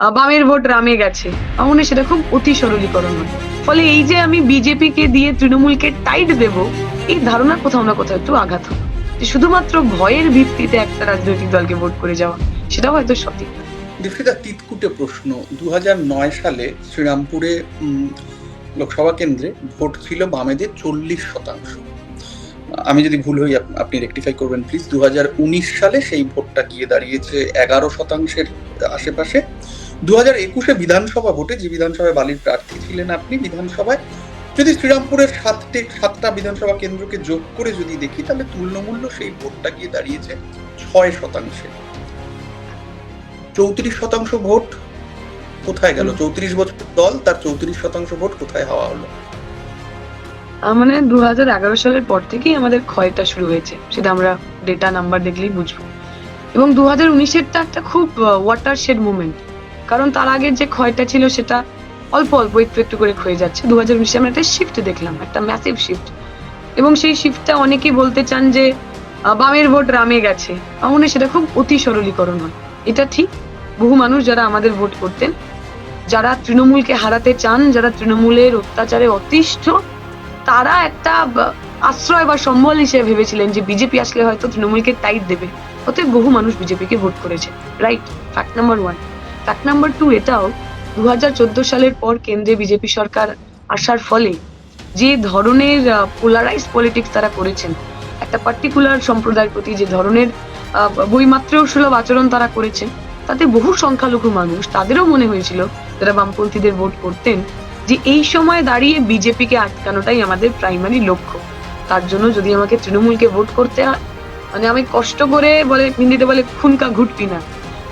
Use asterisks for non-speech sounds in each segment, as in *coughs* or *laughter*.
বামের ভোট রামে গেছে। আমার সেটা খুব অতি সরলীকরণ হয়। ফলে এই যে আমি বিজেপিকে দিয়ে তৃণমূলকে টাইট দেব, এই ধারণা কোথাও না কোথাও একটু আঘাত হয় যে শুধুমাত্র ভয়ের ভিত্তিতে একটা রাজনৈতিক দলকে ভোট করে যাওয়া, সেটাও হয়তো সঠিক দীপিকা, তিতকুটে প্রশ্ন। দু হাজার নয় সালে শ্রীরামপুরে লোকসভা কেন্দ্রে ভোট ছিল বামেদের চল্লিশ শতাংশ। আমি যদি ভুল হই, আপ- আপনি রেকটিফাই করবেন প্লিজ দু হাজার উনিশ সালে সেই ভোটটা গিয়ে দাঁড়িয়েছে এগারো শতাংশের আশেপাশে। দু হাজার একুশে বিধানসভা ভোটে যে বিধানসভায় বালির প্রার্থী ছিলেন আপনি, বিধানসভায় যদি শ্রীরামপুরের সাতটে, সাতটা বিধানসভা কেন্দ্রকে যোগ করে যদি দেখি, তাহলে তুল্যমূল্য সেই ভোটটা গিয়ে দাঁড়িয়েছে ছয় শতাংশে। চৌত্রিশ শতাংশ ভোট কোথায় গেল? চৌত্রিশ বছর দল, তার চৌত্রিশ শতাংশ ভোট কোথায় হওয়া হলো? মানে দু হাজার এগারো সালের পর থেকেই আমাদের ক্ষয়টা শুরু হয়েছে। সেটা আমরা ডেটা নাম্বার দেখলেই বুঝব। এবং দু হাজার উনিশেরটা একটা খুব ওয়াটার শেড মুভমেন্ট কারণ তার আগের যে ক্ষয়টা ছিল সেটা অল্প অল্প একটু একটু করে ক্ষয়ে যাচ্ছে। দু হাজার উনিশে আমরা একটা শিফট দেখলাম, একটা ম্যাসিভ শিফট এবং সেই শিফটটা অনেকেই বলতে চান যে বামের ভোট রামে গেছে। আমার সেটা খুব অতি সরলীকরণ হয়। এটা ঠিক। বহু মানুষ যারা আমাদের ভোট করতেন, যারা তৃণমূলকে হারাতে চান, যারা তৃণমূলের অত্যাচারে অতিষ্ঠ, তারা একটা আশ্রয় বা সম্বল হিসেবে ভেবেছিলেন যে বিজেপি আসলে হয়তো তৃণমূলকে টাইট দেবে। অতএব বহু মানুষ বিজেপিকে ভোট করেছে। Right fact number one fact number two এটাও দু হাজার চোদ্দ সালের পর কেন্দ্রে বিজেপি সরকার আসার ফলে যে ধরনের পোলারাইজ পলিটিক্স তারা করেছেন, একটা পার্টিকুলার সম্প্রদায়ের প্রতি যে ধরনের বইমাত্রেও সুলভ আচরণ তারা করেছেন, তাতে বহু সংখ্যালঘু মানুষ, তাদেরও মনে হয়েছিল যারা বামপন্থীদের ভোট করতেন, যে এই সময় দাঁড়িয়ে বিজেপিকে আটকানোটাই আমাদের প্রাইমারি লক্ষ্য। তার জন্য যদি আমাকে তৃণমূলকে ভোট করতে হয় মানে আমি কষ্ট করে বলে হিন্দিতে বলে খুনকা ঘুট পিনা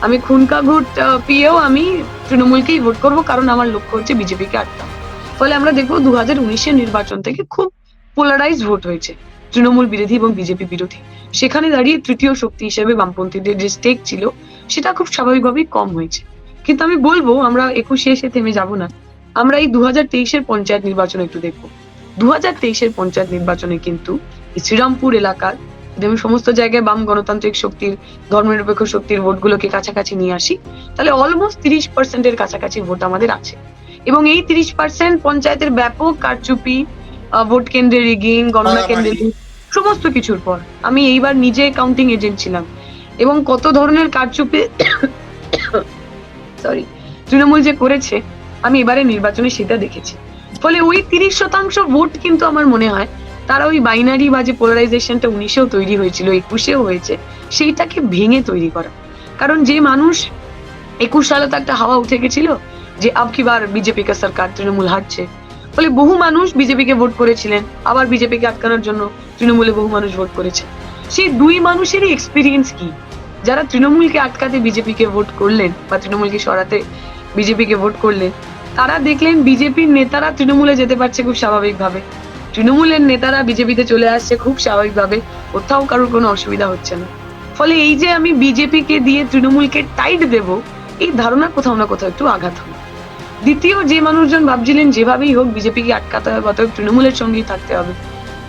আমি খুনকা আহ, পিয়েও আমি তৃণমূলকেই ভোট করব কারণ আমার লক্ষ্য হচ্ছে বিজেপিকে আটকানো। ফলে আমরা দেখব দু হাজার উনিশের নির্বাচন থেকে খুব পোলারাইজ ভোট হয়েছে তৃণমূল বিরোধী এবং বিজেপি বিরোধী। সেখানে দাঁড়িয়ে তৃতীয় শক্তি হিসেবে বামপন্থীদের যে স্টেক ছিল সেটা খুব স্বাভাবিকভাবেই কম হয়েছে। কিন্তু আমি বলব আমরা একুশে এসে থেমে যাব না। আমরা এই দু হাজার তেইশের পঞ্চায়েত নির্বাচন একটু দেখব। দু হাজার তেইশের পঞ্চায়েত নির্বাচনে কিন্তু শ্রীরামপুর এলাকার যদি সমস্ত জায়গায় বাম গণতান্ত্রিক শক্তির ধর্মনিরপেক্ষ শক্তির ভোটগুলোকে কাছাকাছি নিয়ে আসি তাহলে অলমোস্ট তিরিশ পার্সেন্টের কাছাকাছি ভোট আমাদের আছে। এবং এই তিরিশ পার্সেন্ট পঞ্চায়েতের ব্যাপক কারচুপি ভোট কেন্দ্রে রিগিং গণনা কেন্দ্রে সমস্ত কিছুর পর আমি এইবার নিজে কাউন্টিং এজেন্ট ছিলাম। এবং কত ধরনের কারচুপি *coughs* সরি তৃণমূল যে করেছে আমি এবারে নির্বাচনে সেটা দেখেছি। ফলে ওই তিরিশ শতাংশ ভোট কিন্তু আমার মনে হয় তারা ওই বাইনারি বা যে পোলারাইজেশনটা উনিশেও তৈরি হয়েছিল, একুশেও হয়েছে, সেইটাকে ভেঙে তৈরি করা। কারণ যে মানুষ একুশ সালে তো একটা হাওয়া উঠে গেছিল যে আব কি বার বিজেপি কা সরকার তৃণমূল হারছে। ফলে বহু মানুষ বিজেপিকে ভোট করেছিলেন, আবার বিজেপিকে আটকানোর জন্য তৃণমূলে বহু মানুষ ভোট করেছে। সেই দুই মানুষেরই এক্সপিরিয়েন্স কি? যারা তৃণমূলকে আটকাতে বিজেপিকে ভোট করলেন বা তৃণমূলকে সরাতে বিজেপিকে ভোট করলেন, তারা দেখলেন বিজেপির নেতারা তৃণমূলে যেতে পারছে খুব স্বাভাবিকভাবে। তৃণমূলের নেতারা বিজেপিতে চলে আসছে খুব স্বাভাবিকভাবে। কোথাও কারোর কোনো অসুবিধা হচ্ছে না। ফলে এই যে আমি বিজেপিকে দিয়ে তৃণমূলকে টাইট দেব, এই ধারণা কোথাও না কোথাও একটু আঘাত হয়। দ্বিতীয় যে মানুষজন ভাবছিলেন যেভাবেই হোক বিজেপিকে আটকাতে হবে, অতএব তৃণমূলের সঙ্গেই থাকতে হবে।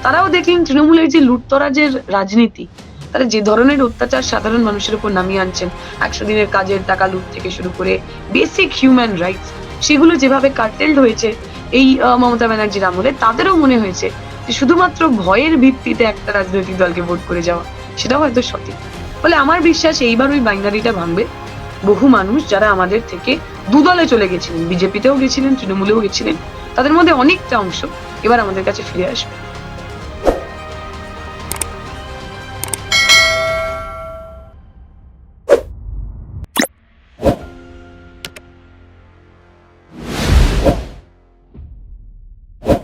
তারাও দেখলেন তৃণমূলের যে লুটতরাজের রাজনীতি, তারা যে ধরনের অত্যাচার সাধারণ মানুষের উপর নামিয়ে আনছেন, একশো দিনের কাজের টাকা লুট থেকে শুরু করে বেসিক হিউম্যান রাইটস সেগুলো যেভাবে কার্টেলড হয়েছে এই মমতা ব্যানার্জির আমলে তাদেরও মনে হয়েছে যে শুধুমাত্র ভয়ের ভিত্তিতে একটা রাজনৈতিক দলকে ভোট করে যাওয়া সেটাও হয়তো সঠিক। ফলে আমার বিশ্বাস এইবার ওই বাইনারিটা ভাঙবে। বহু মানুষ যারা আমাদের থেকে দুদলে চলে গেছিলেন, বিজেপিতেও গেছিলেন, তৃণমূলেও গেছিলেন, তাদের মধ্যে অনেকটা অংশ এবার আমাদের কাছে ফিরে আসবে।